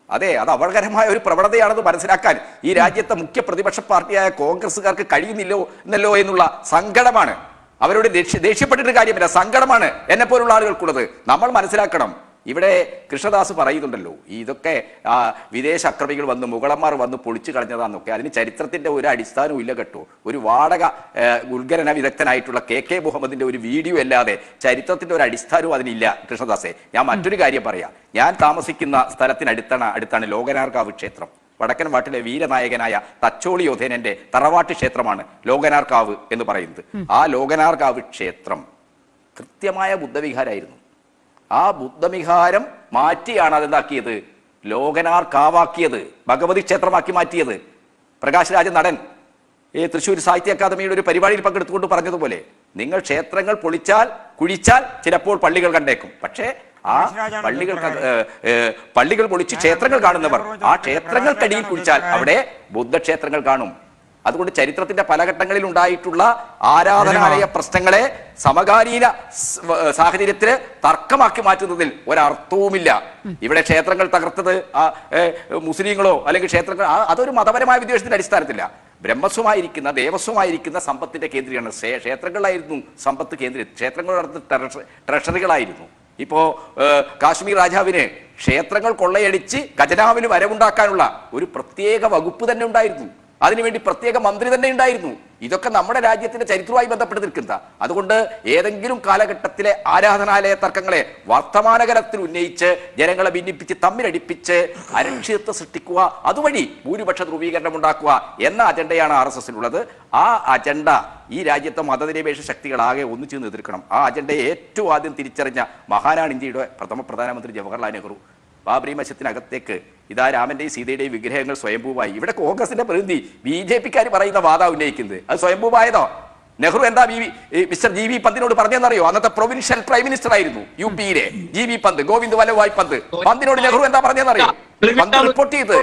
അതെ അത് അപകടകരമായ ഒരു പ്രവണതയാണെന്ന് മനസ്സിലാക്കാൻ ഈ രാജ്യത്തെ മുഖ്യ പ്രതിപക്ഷ പാർട്ടിയായ കോൺഗ്രസ്സുകാർക്ക് കഴിയുന്നില്ലോ എന്നല്ലോ എന്നുള്ള സങ്കടമാണ്. അവരോട് ദേഷ്യ- ദേഷ്യപ്പെട്ടിട്ട് കാര്യമില്ല. സങ്കടമാണ് എന്നെ പോലുള്ള ആളുകൾക്കുള്ളത്. നമ്മൾ മനസ്സിലാക്കണം. ഇവിടെ കൃഷ്ണദാസ് പറയുന്നുണ്ടല്ലോ ഇതൊക്കെ വിദേശ അക്രമികൾ വന്ന് മുഗളന്മാർ വന്ന് പൊളിച്ചു കളഞ്ഞതാന്നൊക്കെ. അതിന് ചരിത്രത്തിന്റെ ഒരു അടിസ്ഥാനവും ഇല്ല കേട്ടോ. ഒരു വാടക ഗുൽഗരന വിദഗ്ധനായിട്ടുള്ള കെ കെ മുഹമ്മദിന്റെ ഒരു വീഡിയോ അല്ലാതെ ചരിത്രത്തിന്റെ ഒരു അടിസ്ഥാനവും അതിനില്ല കൃഷ്ണദാസെ. ഞാൻ മറ്റൊരു കാര്യം പറയാം. ഞാൻ താമസിക്കുന്ന സ്ഥലത്തിനടുത്താണ് അടുത്താണ് ലോകനാർക്കാവ് ക്ഷേത്രം. വടക്കൻ വാട്ടിലെ വീരനായകനായ തച്ചോളി യോധേനന്റെ തറവാട്ട് ക്ഷേത്രമാണ് ലോകനാർക്കാവ് എന്ന് പറയുന്നത്. ആ ലോകനാർക്കാവ് ക്ഷേത്രം കൃത്യമായ ബുദ്ധവിഹാരമായിരുന്നു ആ ബുദ്ധവിഹാരം മാറ്റിയാണ് അതെന്താക്കിയത്? ലോകനാർക്കാവാക്കിയത് ഭഗവതി ക്ഷേത്രമാക്കി മാറ്റിയത്. പ്രകാശ് രാജ നടൻ ഈ തൃശ്ശൂർ സാഹിത്യ അക്കാദമിയുടെ ഒരു പരിപാടിയിൽ പങ്കെടുത്തുകൊണ്ട് പറഞ്ഞതുപോലെ നിങ്ങൾ ക്ഷേത്രങ്ങൾ പൊളിച്ചാൽ കുഴിച്ചാൽ ചിലപ്പോൾ പള്ളികൾ കണ്ടേക്കും. പക്ഷേ ആ പള്ളികൾ പള്ളികൾ പൊളിച്ച് ക്ഷേത്രങ്ങൾ കാണുന്നവർ. ആ ക്ഷേത്രങ്ങൾക്കടിയിൽ കുഴിച്ചാൽ അവിടെ ബുദ്ധക്ഷേത്രങ്ങൾ കാണും. അതുകൊണ്ട് ചരിത്രത്തിന്റെ പല ഘട്ടങ്ങളിൽ ഉണ്ടായിട്ടുള്ള ആരാധനാലയ പ്രശ്നങ്ങളെ സമകാലീന സാഹചര്യത്തിൽ സാഹചര്യത്തിൽ തർക്കമാക്കി മാറ്റുന്നതിൽ ഒരർത്ഥവുമില്ല. ഇവിടെ ക്ഷേത്രങ്ങൾ തകർത്തത് മുസ്ലിങ്ങളോ അല്ലെങ്കിൽ ക്ഷേത്രങ്ങൾ അതൊരു മതപരമായ വിദ്വേഷത്തിന്റെ അടിസ്ഥാനത്തില്ല. ബ്രഹ്മസ്വമായിരിക്കുന്ന ദേവസ്വമായിരിക്കുന്ന സമ്പത്തിന്റെ കേന്ദ്രീകരണം. ക്ഷേത്രങ്ങളായിരുന്നു സമ്പത്ത് കേന്ദ്രീ ക്ഷേത്രങ്ങൾ നടത്തുന്ന ട്രഷറികളായിരുന്നു. ഇപ്പോ ഏ, കാശ്മീർ രാജാവിനെ ക്ഷേത്രങ്ങൾ കൊള്ളയടിച്ച് ഖജനാവിന് വരവുണ്ടാക്കാനുള്ള ഒരു പ്രത്യേക വകുപ്പ് തന്നെ ഉണ്ടായിരുന്നു. അതിനുവേണ്ടി പ്രത്യേക മന്ത്രി തന്നെ ഉണ്ടായിരുന്നു. ഇതൊക്കെ നമ്മുടെ രാജ്യത്തിന്റെ ചരിത്രവുമായി ബന്ധപ്പെട്ട് നിൽക്കുന്ന. അതുകൊണ്ട് ഏതെങ്കിലും കാലഘട്ടത്തിലെ ആരാധനാലയ തർക്കങ്ങളെ വർത്തമാനകരത്തിൽ ഉന്നയിച്ച് ജനങ്ങളെ ഭിന്നിപ്പിച്ച് തമ്മിലടിപ്പിച്ച് അരക്ഷിതത്വം സൃഷ്ടിക്കുക അതുവഴി ഭൂരിപക്ഷ ധ്രുവീകരണം ഉണ്ടാക്കുക എന്ന അജണ്ടയാണ് ആർ എസ് എസിനുള്ളത്. ആ അജണ്ട ഈ രാജ്യത്തെ മതനിരപേക്ഷ ശക്തികളാകെ ഒന്നിച്ചു എതിർക്കണം ആ അജണ്ടയെ ഏറ്റവും ആദ്യം തിരിച്ചറിഞ്ഞ മഹാനാണ് ഇന്ത്യയുടെ പ്രഥമ പ്രധാനമന്ത്രി ജവഹർലാൽ നെഹ്റു. ബാബറി മസ്ജിദിനകത്തേക്ക് ഇതാ രാമന്റെയും സീതയുടെയും വിഗ്രഹങ്ങൾ സ്വയംഭൂവായി. ഇവിടെ കോൺഗ്രസിന്റെ പ്രതിനിധി ബി ജെ പിക്കാർ പറയുന്ന വാദ ഉന്നയിക്കുന്നത്. അത് സ്വയംഭൂവായതോ? നെഹ്റു എന്താ B V- mister G V പന്തിനോട് പറഞ്ഞെന്നറിയോ അന്നത്തെ പ്രൊവിൻഷ്യൽ പ്രൈം മിനിസ്റ്റർ ആയിരുന്നു യു പിയിലെ ജി വി പന്ത് ഗോവിന്ദ് വല്ലഭായ് പന്ത്. പന്തിനോട് നെഹ്റു എന്താ പറഞ്ഞെന്നറിയോ പന്ത് റിപ്പോർട്ട് ചെയ്ത്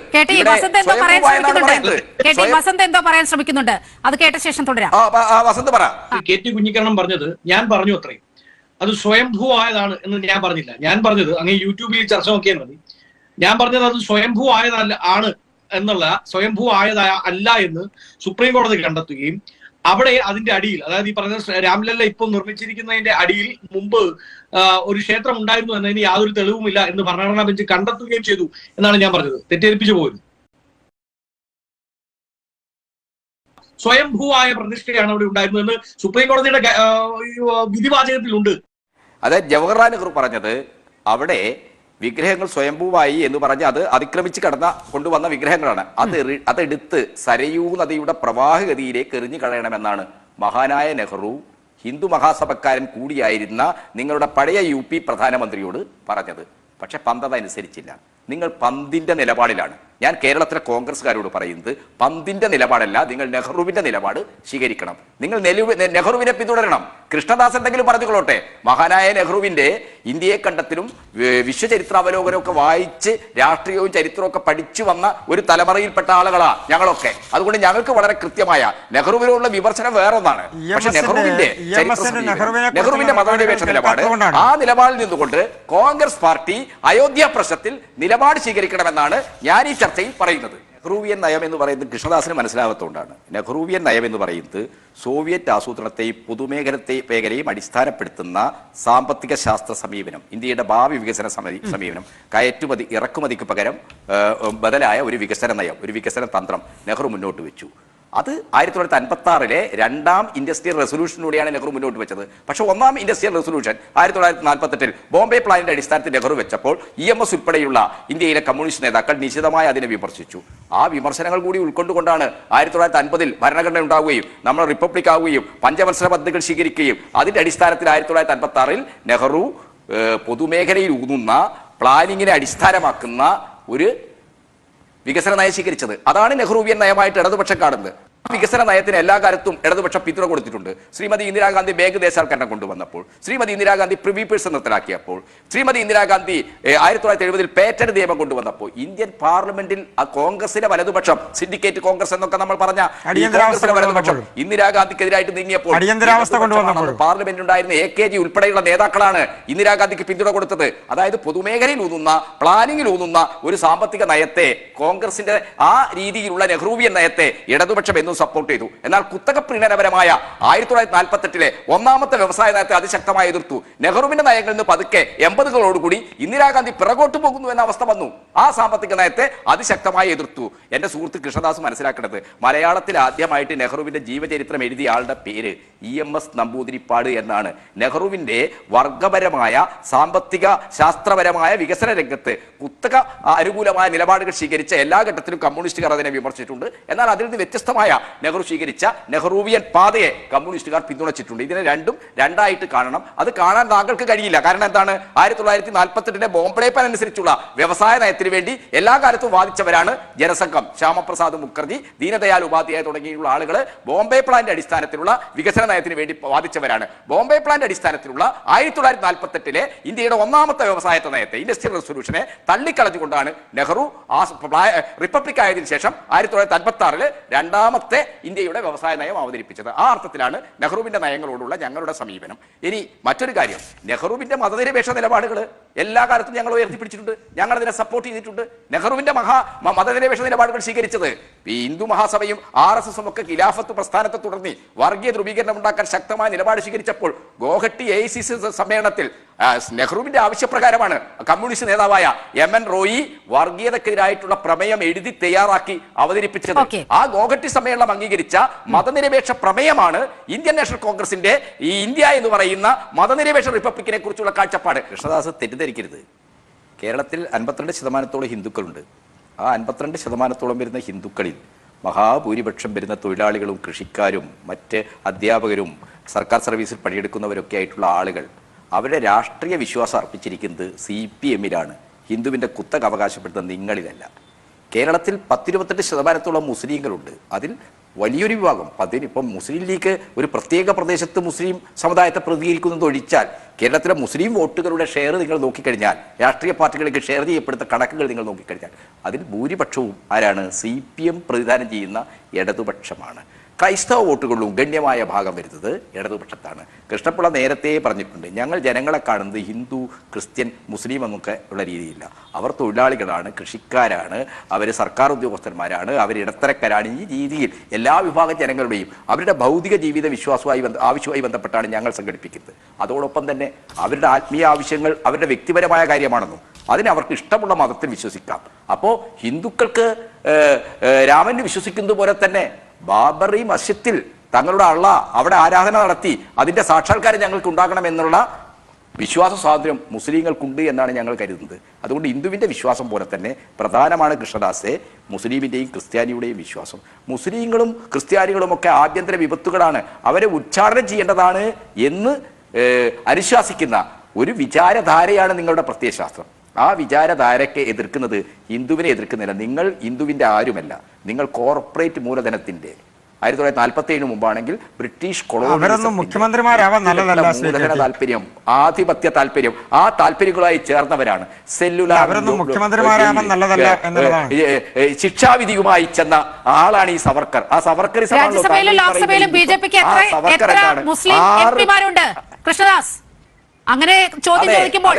വസന്ത് എന്തോ പറയാൻ ശ്രമിക്കുന്നുണ്ട്. അത് കേട്ട ശേഷം തുടരാം. വസന്ത് പറ. കെ ടി കുഞ്ഞിക്കണ്ണൻ പറഞ്ഞത് ഞാൻ പറഞ്ഞു അത്രയും. അത് സ്വയംഭൂ ആയതാണ് എന്ന് ഞാൻ പറഞ്ഞില്ല. ഞാൻ പറഞ്ഞത് അങ്ങ് യൂട്യൂബിൽ ചർച്ച നോക്കിയാൽ മതി. ഞാൻ പറഞ്ഞത് അത് സ്വയംഭൂ ആയതല്ല ആണ് എന്നുള്ള സ്വയംഭൂ ആയതായ അല്ല എന്ന് സുപ്രീം കോടതി കണ്ടെത്തുകയും അവിടെ അതിന്റെ അടിയിൽ അതായത് ഈ പറഞ്ഞ രാംലല്ല ഇപ്പോൾ നിർമ്മിച്ചിരിക്കുന്നതിന്റെ അടിയിൽ മുമ്പ് ഒരു ക്ഷേത്രം ഉണ്ടായിരുന്നു എന്നതിന് യാതൊരു തെളിവുമില്ല എന്ന് ഭരണഘടനാ ബെഞ്ച് കണ്ടെത്തുകയും ചെയ്തു എന്നാണ് ഞാൻ പറഞ്ഞത്. തെറ്റിദ്ധരിപ്പിച്ചു പോയത് സ്വയംഭൂവായ പ്രതിഷ്ഠയാണ് അവിടെ ഉണ്ടായിരുന്നതെന്ന് സുപ്രീം കോടതിയുടെ വിധിവാചകത്തിലുണ്ട്. അതായത് ജവഹർലാൽ നെഹ്റു പറഞ്ഞത് അവിടെ വിഗ്രഹങ്ങൾ സ്വയംഭൂവായി എന്ന് പറഞ്ഞ് അത് അതിക്രമിച്ച് കടന്ന കൊണ്ടുവന്ന വിഗ്രഹങ്ങളാണ്. അത് അതെടുത്ത് സരയൂ നദിയുടെ പ്രവാഹഗതിയിലേക്ക് എറിഞ്ഞു കളയണമെന്നാണ് മഹാനായ നെഹ്റു ഹിന്ദു മഹാസഭക്കാരൻ കൂടിയായിരുന്ന നിങ്ങളുടെ പഴയ യു പ്രധാനമന്ത്രിയോട് പറഞ്ഞത്. പക്ഷെ പന്തത അനുസരിച്ചില്ല നിങ്ങൾ പന്തിന്റെ നിലപാടിലാണ്. ഞാൻ കേരളത്തിലെ കോൺഗ്രസ്സുകാരോട് പറയുന്നത് പന്തിന്റെ നിലപാടല്ല നിങ്ങൾ നെഹ്റുവിന്റെ നിലപാട് സ്വീകരിക്കണം. നിങ്ങൾ നെഹ്റുവിനെ പിന്തുടരണം. കൃഷ്ണദാസ് എന്തെങ്കിലും പറഞ്ഞുകൊള്ളട്ടെ? മഹാനായ നെഹ്റുവിന്റെ ഇന്ത്യയെ കണ്ടത്തിലും വിശ്വചരിത്രാവലോകനമൊക്കെ വായിച്ച് രാഷ്ട്രീയവും ചരിത്രവും ഒക്കെ പഠിച്ചു വന്ന ഒരു തലമുറയിൽപ്പെട്ട ആളുകളാ ഞങ്ങളൊക്കെ. അതുകൊണ്ട് ഞങ്ങൾക്ക് വളരെ കൃത്യമായ നെഹ്റുവിനോടുള്ള വിമർശനം വേറൊന്നാണ്. ഒന്നാണ് പക്ഷെ നെഹ്റുവിന്റെ നെഹ്റുവിന്റെ മതനിരപേക്ഷ നിലപാട് ആ നിലപാടിൽ നിന്നുകൊണ്ട് കോൺഗ്രസ് പാർട്ടി അയോധ്യ പ്രശ്നത്തിൽ നിലപാട് സ്വീകരിക്കണമെന്നാണ് ഞാൻ ഈ ചർച്ചയിൽ പറയുന്നത്. നെഹ്റുവിയൻ നയം എന്ന് പറയുന്നത് കൃഷ്ണദാസിന് മനസ്സിലാകത്തുകൊണ്ടാണ് നെഹ്റുവിയൻ നയം എന്ന് പറയുന്നത് സോവിയറ്റ് ആസൂത്രണത്തെയും പൊതുമേഖലത്തെ മേഖലയും അടിസ്ഥാനപ്പെടുത്തുന്ന സാമ്പത്തിക ശാസ്ത്ര സമീപനം ഇന്ത്യയുടെ ഭാവി വികസന സമീ- സമീപനം കയറ്റുമതി ഇറക്കുമതിക്ക് പകരം ബദലായ ഒരു വികസന നയം ഒരു വികസന തന്ത്രം നെഹ്റു മുന്നോട്ട് വെച്ചു. അത് ആയിരത്തി തൊള്ളായിരത്തി അൻപത്തി ആറിലെ രണ്ടാം ഇൻഡസ്ട്രിയൽ റെസൊല്യൂഷനിലൂടെയാണ് നെഹ്റു മുന്നോട്ട് വെച്ചത്. പക്ഷെ ഒന്നാം ഇൻഡസ്ട്രിയൽ റെസൊല്യൂഷൻ ആയിരത്തി തൊള്ളായിരത്തി നാൽപ്പത്തെട്ടിൽ ബോംബെ പ്ലാനിന്റെ അടിസ്ഥാനത്തിൽ നെഹ്റു വെച്ചപ്പോൾ ഇ എം എസ് ഉൾപ്പെടെയുള്ള ഇന്ത്യയിലെ കമ്മ്യൂണിസ്റ്റ് നേതാക്കൾ നിശിതമായി അതിനെ വിമർശിച്ചു. ആ വിമർശനങ്ങൾ കൂടി ഉൾക്കൊണ്ടുകൊണ്ടാണ് ആയിരത്തി തൊള്ളായിരത്തി അൻപതിൽ ഭരണഘടന ഉണ്ടാവുകയും നമ്മൾ റിപ്പബ്ലിക് ആവുകയും പഞ്ചവത്സര പദ്ധതികൾ സ്വീകരിക്കുകയും അതിന്റെ അടിസ്ഥാനത്തിൽ ആയിരത്തി തൊള്ളായിരത്തി അൻപത്തി ആറിൽ നെഹ്റു പൊതുമേഖലയിൽ ഊന്നുന്ന പ്ലാനിങ്ങിനെ അടിസ്ഥാനമാക്കുന്ന ഒരു വികസന നയം സ്വീകരിച്ചത്. അതാണ് നെഹ്റുവിയൻ നയമായിട്ട് ഇടതുപക്ഷം കാണുന്നത്. വികസന നയത്തിന് എല്ലാ കാലത്തും ഇടതുപക്ഷം പിന്തുണ കൊടുത്തിട്ടുണ്ട് ശ്രീമതി ഇന്ദിരാഗാന്ധി ബാങ്ക് ദേശാൽക്കരണം കൊണ്ടുവന്നപ്പോൾ ശ്രീമതി ഇന്ദിരാഗാന്ധി പ്രിവീപ്പേഴ്സ് നിർത്തലാക്കിയപ്പോൾ ശ്രീമതി ഇന്ദിരാഗാന്ധി ആയിരത്തി തൊള്ളായിരത്തി എഴുപതിൽ പേറ്റന്റ് നിയമം കൊണ്ടുവന്നപ്പോൾ ഇന്ത്യൻ പാർലമെന്റിൽ ആ കോൺഗ്രസിലെ വലതുപക്ഷം സിൻഡിക്കേറ്റ് കോൺഗ്രസ് എന്നൊക്കെ നമ്മൾ പറഞ്ഞ കോൺഗ്രസിലെ വലതുപക്ഷം. ഇന്ദിരാഗാന്ധിക്കെതിരായിട്ട് നീങ്ങിയപ്പോൾ അടിയന്തരാവസ്ഥ കൊണ്ടുവന്നപ്പോൾ. പാർലമെന്റ് ഉണ്ടായിരുന്ന എ കെ ജി ഉൾപ്പെടെയുള്ള നേതാക്കളാണ് ഇന്ദിരാഗാന്ധിക്ക് പിന്തുണ കൊടുത്തത് അതായത് പൊതുമേഖലയിൽ ഊന്നുന്ന പ്ലാനിങ്ങിൽ ഊന്നുന്ന ഒരു സാമ്പത്തിക നയത്തെ കോൺഗ്രസിന്റെ ആ രീതിയിലുള്ള നെഹ്റൂവിയൻ നയത്തെ ഇടതുപക്ഷം എന്നും സപ്പോർട്ട് ചെയ്തു. എന്നാൽ കുത്തക പ്രീണനപരമായ ആയിരത്തി തൊള്ളായിരത്തി നാൽപ്പത്തെട്ടിലെ ഒന്നാമത്തെ വ്യവസായ നയത്തെ അതിശക്തമായി എതിർത്തു. നെഹ്റുവിന്റെ നയങ്ങളിൽ നിന്ന് പതുക്കെ എൺപതുകളോടുകൂടി ഇന്ദിരാഗാന്ധി പിറകോട്ട് പോകുന്നു എന്ന അവസ്ഥ വന്നു. ആ സാമ്പത്തിക നയത്തെ അതിശക്തമായി എതിർത്തു. എന്റെ സുഹൃത്ത് കൃഷ്ണദാസ് മനസ്സിലാക്കേണ്ടത് മലയാളത്തിൽ ആദ്യമായിട്ട് നെഹ്റുവിന്റെ ജീവചരിത്രം എഴുതിയ ആളുടെ പേര് ഇ എം എസ് നമ്പൂതിരിപ്പാട് എന്നാണ്. നെഹ്റുവിന്റെ വർഗപരമായ സാമ്പത്തിക ശാസ്ത്രപരമായ വികസന രംഗത്ത് കുത്തക അനുകൂലമായ നിലപാടുകൾ സ്വീകരിച്ച എല്ലാ ഘട്ടത്തിലും കമ്മ്യൂണിസ്റ്റുകാർ അതിനെ വിമർശിച്ചിട്ടുണ്ട്. എന്നാൽ അതിൽ നിന്ന് വ്യത്യസ്തമായ നെഹ്റു സ്വീകരിച്ച നെഹ്റൂവിയൻ പാതയെ കമ്മ്യൂണിസ്റ്റുകാർ പിന്തുണച്ചിട്ടുണ്ട്. ഇതിനെ രണ്ടും രണ്ടായിട്ട് കാണണം. അത് കാണാൻ താങ്കൾക്ക് കഴിയില്ല. കാരണം എന്താണ്? ആയിരത്തി തൊള്ളായിരത്തി നാൽപ്പത്തെട്ടിന്റെ ബോംബ്ലേപ്പൻ അനുസരിച്ചുള്ള വ്യവസായ നയത്തിന് വേണ്ടി എല്ലാ കാലത്തും വാദിച്ചവരാണ് ജനസംഘം. ശ്യാമപ്രസാദ് മുഖർജി ദീനദയാൽ ഉപാധ്യായ തുടങ്ങിയുള്ള ആളുകൾ ബോംബെ പ്ലാന്റെ അടിസ്ഥാനത്തിലുള്ള വികസന നയത്തിന് വേണ്ടി വാദിച്ചവരാണ്. ബോംബെ പ്ലാന്റെ അടിസ്ഥാനത്തിലുള്ള ആയിരത്തി തൊള്ളായിരത്തി നാൽപ്പത്തെട്ടിലെ ഇന്ത്യയുടെ ഒന്നാമത്തെ വ്യവസായ നയത്തെ ഇൻഡസ്ട്രിയൽ റെസൊല്യൂഷനെ തള്ളിക്കളഞ്ഞുകൊണ്ടാണ് നെഹ്റു റിപ്പബ്ലിക് ആയതിനു ശേഷം ആയിരത്തി തൊള്ളായിരത്തി അൻപത്തി ആറിൽ രണ്ടാമത്തെ ഇന്ത്യയുടെ വ്യവസായ നയം അവതരിപ്പിച്ചത്. ആ അർത്ഥത്തിലാണ് നെഹ്റുവിന്റെ നയങ്ങളോടുള്ള ഞങ്ങളുടെ സമീപനം. ഇനി മറ്റൊരു കാര്യം. നെഹ്റുവിന്റെ മതനിരപേക്ഷ നിലപാടുകൾ എല്ലാ കാലത്തും ഞങ്ങൾ ഉയർത്തിപ്പിടിച്ചിട്ടുണ്ട്. ഞങ്ങൾ അതിനെ സപ്പോർട്ട് ചെയ്തിട്ടുണ്ട്. നെഹ്റുവിന്റെ മഹാ മതനിരപേക്ഷ നിലപാടുകൾ സ്വീകരിച്ചത് ഈ ഹിന്ദു മഹാസഭയും ആർ എസ് എസും ഒക്കെ ഖിലാഫത്ത് പ്രസ്ഥാനത്തെ തുടർന്ന് വർഗീയ ധ്രുവീകരണം ഉണ്ടാക്കാൻ ശക്തമായ നിലപാട് സ്വീകരിച്ചപ്പോൾ ഗോഹട്ടി എ സി സി സമ്മേളനത്തിൽ നെഹ്റുവിന്റെ ആവശ്യപ്രകാരമാണ് കമ്മ്യൂണിസ്റ്റ് നേതാവായ എം എൻ റോയി വർഗീയതക്കെതിരായിട്ടുള്ള പ്രമേയം എഴുതി തയ്യാറാക്കി അവതരിപ്പിച്ചത്. ആ ഗോഹട്ടി സമ്മേളനം അംഗീകരിച്ച മതനിരപേക്ഷ പ്രമേയമാണ് ഇന്ത്യൻ നാഷണൽ കോൺഗ്രസിന്റെ ഈ ഇന്ത്യ എന്ന് പറയുന്ന മതനിരപേക്ഷ റിപ്പബ്ലിക്കിനെ കുറിച്ചുള്ള കാഴ്ചപ്പാട്. കൃഷ്ണദാസ് തെറ്റിദ്ധരിക്കരുത്. കേരളത്തിൽ അൻപത്തിരണ്ട് ശതമാനത്തോളം ഹിന്ദുക്കളുണ്ട്. ആ അൻപത്തിരണ്ട് ശതമാനത്തോളം വരുന്ന ഹിന്ദുക്കളിൽ മഹാഭൂരിപക്ഷം വരുന്ന തൊഴിലാളികളും കൃഷിക്കാരും മറ്റ് അധ്യാപകരും സർക്കാർ സർവീസിൽ പണിയെടുക്കുന്നവരൊക്കെ ആയിട്ടുള്ള ആളുകൾ അവരുടെ രാഷ്ട്രീയ വിശ്വാസം അർപ്പിച്ചിരിക്കുന്നത് സി പി എമ്മിലാണ്. ഹിന്ദുവിന്റെ കുത്തക അവകാശപ്പെടുന്ന നിങ്ങളിലല്ല. കേരളത്തിൽ പത്തിരുപത്തെട്ട് ശതമാനത്തോളം മുസ്ലിങ്ങളുണ്ട്. അതിൽ വലിയൊരു വിഭാഗം പതിന് ഇപ്പം മുസ്ലിം ലീഗ് ഒരു പ്രത്യേക പ്രദേശത്ത് മുസ്ലിം സമുദായത്തെ പ്രതികരിക്കുന്നത് ഒഴിച്ചാൽ കേരളത്തിലെ മുസ്ലിം വോട്ടുകളുടെ ഷെയർ നിങ്ങൾ നോക്കിക്കഴിഞ്ഞാൽ രാഷ്ട്രീയ പാർട്ടികൾക്ക് ഷെയർ ചെയ്യപ്പെടുത്ത കണക്കുകൾ നിങ്ങൾ നോക്കിക്കഴിഞ്ഞാൽ അതിൽ ഭൂരിപക്ഷവും ആരാണ് സി പ്രതിദാനം ചെയ്യുന്ന ഇടതുപക്ഷമാണ്. ക്രൈസ്തവ വോട്ടുകളിലും ഗണ്യമായ ഭാഗം വരുന്നത് ഇടതുപക്ഷത്താണ്. കൃഷ്ണപിള്ള നേരത്തെ പറഞ്ഞിട്ടുണ്ട് ഞങ്ങൾ ജനങ്ങളെ കാണുന്നത് ഹിന്ദു ക്രിസ്ത്യൻ മുസ്ലിം എന്നൊക്കെ ഉള്ള രീതിയില്ല. അവർ തൊഴിലാളികളാണ് കൃഷിക്കാരാണ് അവർ സർക്കാർ ഉദ്യോഗസ്ഥന്മാരാണ് അവർ ഇടത്തരക്കാരാണ്. ഈ രീതിയിൽ എല്ലാ വിഭാഗ ജനങ്ങളുടെയും അവരുടെ ഭൗതിക ജീവിത വിശ്വാസമായി ബന്ധ ആവശ്യവുമായി ബന്ധപ്പെട്ടാണ് ഞങ്ങൾ സംഘടിപ്പിക്കുന്നത്. അതോടൊപ്പം തന്നെ അവരുടെ ആത്മീയ ആവശ്യങ്ങൾ അവരുടെ വ്യക്തിപരമായ കാര്യമാണെന്നും അതിന് അവർക്ക് ഇഷ്ടമുള്ള മതത്തിൽ വിശ്വസിക്കാം. അപ്പോൾ ഹിന്ദുക്കൾക്ക് രാമന് വിശ്വസിക്കുന്നത് പോലെ തന്നെ ബാബറി മസ്ജിദിൽ തങ്ങളുടെ അള്ള അവിടെ ആരാധന നടത്തി അതിന്റെ സാക്ഷാത്കാരം ഞങ്ങൾക്ക് ഉണ്ടാകണം എന്നുള്ള വിശ്വാസ സ്വാതന്ത്ര്യം മുസ്ലിങ്ങൾക്കുണ്ട് എന്നാണ് ഞങ്ങൾ കരുതുന്നത്. അതുകൊണ്ട് ഹിന്ദുവിന്റെ വിശ്വാസം പോലെ തന്നെ പ്രധാനമാണ് കൃഷ്ണദാസെ മുസ്ലിമിന്റെയും ക്രിസ്ത്യാനിയുടെയും വിശ്വാസം. മുസ്ലിങ്ങളും ക്രിസ്ത്യാനികളും ഒക്കെ ആഭ്യന്തര വിപത്തുകളാണ് അവരെ ഉച്ചാരണം ചെയ്യേണ്ടതാണ് എന്ന് അനുശാസിക്കുന്ന ഒരു വിചാരധാരയാണ് നിങ്ങളുടെ പ്രത്യയശാസ്ത്രം. ആ വിചാരധാരയ്ക്ക് എതിർക്കുന്നത് ഹിന്ദുവിനെ എതിർക്കുന്നില്ല. നിങ്ങൾ ഹിന്ദുവിന്റെ ആരുമല്ല. നിങ്ങൾ കോർപ്പറേറ്റ് മൂലധനത്തിന്റെ. ആയിരത്തി തൊള്ളായിരത്തി നാൽപ്പത്തി ഏഴിന് മുമ്പാണെങ്കിൽ ബ്രിട്ടീഷ് മൂലധന. താല്പര്യം ആധിപത്യ താല്പര്യം ആ താല്പര്യങ്ങളായി ചേർന്നവരാണ്. സെല്ലുലാർ ശിക്ഷാവിധിയുമായി ചെന്ന ആളാണ് ഈ സവർക്കർ. ആ സവർക്കർ സവർക്കർ കൃഷ്ണദാസ് അങ്ങനെ ചോദ്യം ചോദിക്കുമ്പോൾ.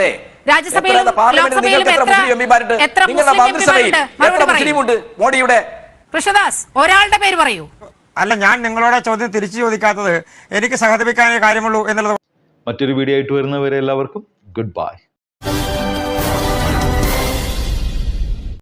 രാജ്യസഭയിലും പാർലമെന്റിൽ ലോക്സഭയിലും എത്ര മോഡിയുടെ? കൃഷ്ണദാസ് ഒരാളുടെ പേര് പറയൂ. അല്ല ഞാൻ നിങ്ങളോട് ചോദ്യം തിരിച്ചു ചോദിക്കാത്തത് എനിക്ക് സഹതപിക്കാനേ കാര്യമുള്ളൂ എന്നുള്ളത് മറ്റൊരു വീഡിയോ ആയിട്ട് വരുന്നവരെ എല്ലാവർക്കും ഗുഡ് ബൈ.